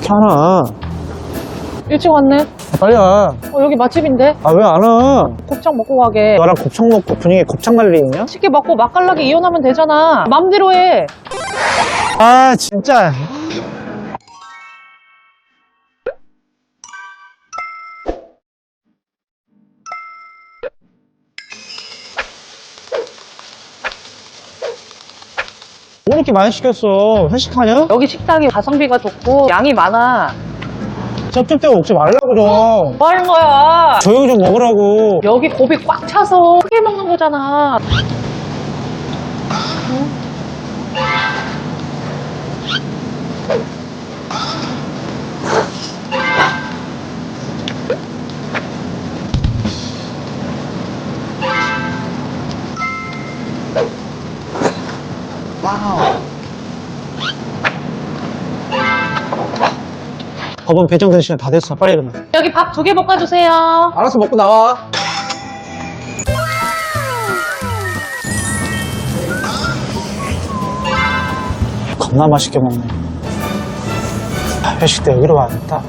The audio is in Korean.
어떻게 하나? 일찍 왔네. 아, 빨리 와. 어, 여기 맛집인데? 아, 왜 안 와? 곱창 먹고 가게. 너랑 곱창 먹고 분위기에 곱창 갈 일이 있냐? 쉽게 먹고 맛깔나게 이혼하면 되잖아. 맘대로 해. 아, 진짜. 뭐 이렇게 많이 시켰어? 회식하냐? 여기 식당이 가성비가 좋고 양이 많아. 쩝쩝대고 먹지 말라고 좀. 뭐 하는 거야? 조용히 좀 먹으라고. 여기 고비 꽉 차서 크게 먹는 거잖아. 법원 배정된 시간 다 됐어. 빨리 일어나. 여기 밥 두 개 볶아주세요. 알아서 먹고 나와. 겁나 맛있게 먹네. 아, 회식 때 여기로 와야겠다.